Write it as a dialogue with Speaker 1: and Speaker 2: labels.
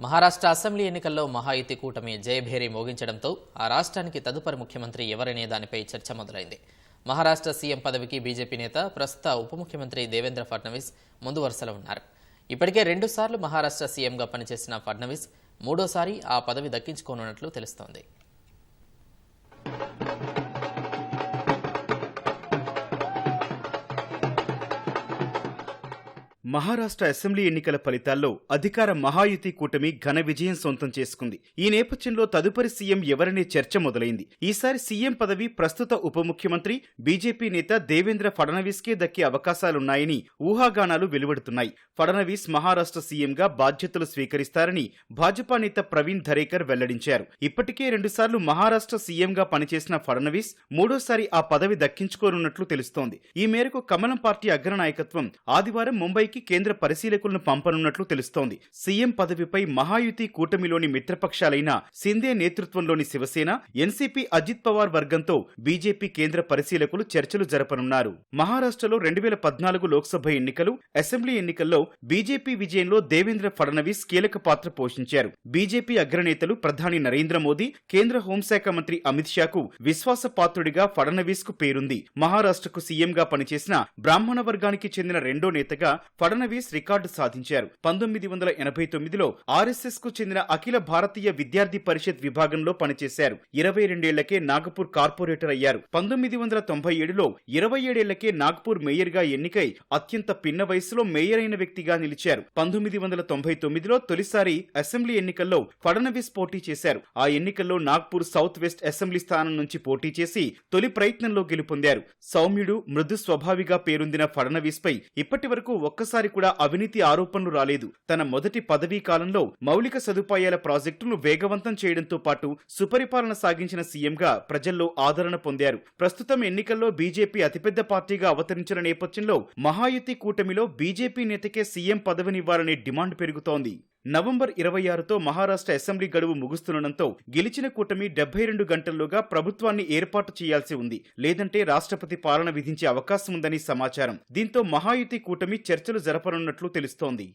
Speaker 1: Maharashtra assembly ఎన్నికల్లో మహాయుతి కూటమి జయభేరి మోగించడంతో ఆ రాష్ట్రానికి తదుపరి ముఖ్యమంత్రి ఎవరనే దానిపై చర్చ మొదలైంది. మహారాష్ట్ర సీఎం పదవికి బీజేపీ నేత ప్రస్తుత ఉప ముఖ్యమంత్రి దేవేంద్ర ఫడ్నవీస్ ముందు వరుసలో ఉన్నారు. ఇప్పటికే రెండుసార్లు మహారాష్ట్ర సీఎంగా పనిచేసిన ఫడ్నవీస్ మూడోసారి ఆ పదవి దక్కించుకోనున్నట్లు తెలుస్తోంది.
Speaker 2: మహారాష్ట్ర అసెంబ్లీ ఎన్నికల ఫలితాల్లో అధికార మహాయుతి కూటమి ఘన విజయం సొంతం చేసుకుంది. ఈ నేపథ్యంలో తదుపరి సీఎం ఎవరనే చర్చ మొదలైంది. ఈసారి సీఎం పదవి ప్రస్తుత ఉప ముఖ్యమంత్రి బీజేపీ నేత దేవేంద్ర ఫడణవీస్కే దక్కే అవకాశాలున్నాయని ఊహాగానాలు వెలువడుతున్నాయి. ఫడణవీస్ మహారాష్ట్ర సీఎంగా బాధ్యతలు స్వీకరిస్తారని భాజపా నేత ప్రవీణ్ ధరేకర్ వెల్లడించారు. ఇప్పటికే రెండుసార్లు మహారాష్ట్ర సీఎంగా పనిచేసిన ఫడణవీస్ మూడోసారి ఆ పదవి దక్కించుకోనున్నట్లు తెలుస్తోంది. ఈ మేరకు కమలం పార్టీ అగ్రనాయకత్వం ఆదివారం ముంబైకి కేంద్ర పరిశీలకులను పంపనున్నట్లు తెలుస్తోంది. సీఎం పదవిపై మహాయుతి కూటమిలోని మిత్రపక్షాలైన సిందే నేతృత్వంలోని శివసేన ఎన్సీపీ అజిత్ పవార్ వర్గంతో బీజేపీ కేంద్ర పరిశీలకులు చర్చలు జరపనున్నారు. మహారాష్ట్రలో రెండు వేల పద్నాలుగు లోక్సభ ఎన్నికలు అసెంబ్లీ ఎన్నికల్లో బీజేపీ విజయంలో దేవేంద్ర ఫడణవీస్ కీలక పాత్ర పోషించారు. బీజేపీ అగ్రనేతలు ప్రధాని నరేంద్ర మోదీ కేంద్ర హోంశాఖ మంత్రి అమిత్ షాకు విశ్వాసపాత్రుడిగా ఫడణవీస్కు పేరుంది. మహారాష్ట్రకు సీఎంగా పనిచేసిన బ్రాహ్మణ వర్గానికి చెందిన రెండో నేతగా ఫడనవీస్ రికార్డు సాధించారు. పంతొమ్మిది వందల ఎనభై తొమ్మిదిలో ఆర్ఎస్ఎస్కు చెందిన అఖిల భారతీయ విద్యార్థి పరిషత్ విభాగంలో పనిచేశారు. ఇరవై రెండేళ్ళకే నాగపూర్ కార్పొరేటర్ అయ్యారు. పంతొమ్మిది వందల తొంభై ఏడులో ఇరవై ఏడేళ్ళకే నాగపూర్ మేయర్గా ఎన్నికై అత్యంత పిన్న వయసులో మేయర్ అయిన వ్యక్తిగా నిలిచారు. పంతొమ్మిది వందల తొంభై తొమ్మిదిలో తొలిసారి అసెంబ్లీ ఎన్నికల్లో ఫడనవీస్ పోటీ చేశారు. ఆ ఎన్నికల్లో నాగ్పూర్ సౌత్ వెస్ట్ అసెంబ్లీ స్థానం నుంచి పోటీ చేసి తొలి ప్రయత్నంలో గెలుపొందారు. సౌమ్యుడు మృదు స్వభావిగా పేరొందిన ఫడణవీస్ పై ఇప్పటి వరకు ఒక్కసారి ఒక్కసారి కూడా అవినీతి ఆరోపణలు రాలేదు. తన మొదటి పదవీ కాలంలో మౌలిక సదుపాయాల ప్రాజెక్టును వేగవంతం చేయడంతో పాటు సుపరిపాలన సాగించిన సీఎంగా ప్రజల్లో ఆదరణ పొందారు. ప్రస్తుతం ఎన్నికల్లో బీజేపీ అతిపెద్ద పార్టీగా అవతరించిన నేపథ్యంలో మహాయుతి కూటమిలో బీజేపీ నేతకే సీఎం పదవినివ్వాలనే డిమాండ్ పెరుగుతోంది. నవంబర్ ఇరవై ఆరుతో మహారాష్ట్ర అసెంబ్లీ గడువు ముగుస్తుండటంతో గెలిచిన కూటమి డెబ్బై రెండు గంటల్లోగా ప్రభుత్వాన్ని ఏర్పాటు చేయాల్సి ఉంది. లేదంటే రాష్ట్రపతి పాలన విధించే అవకాశం ఉందని సమాచారం. దీంతో మహాయుతి కూటమి చర్చలు జరపనున్నట్లు తెలుస్తోంది.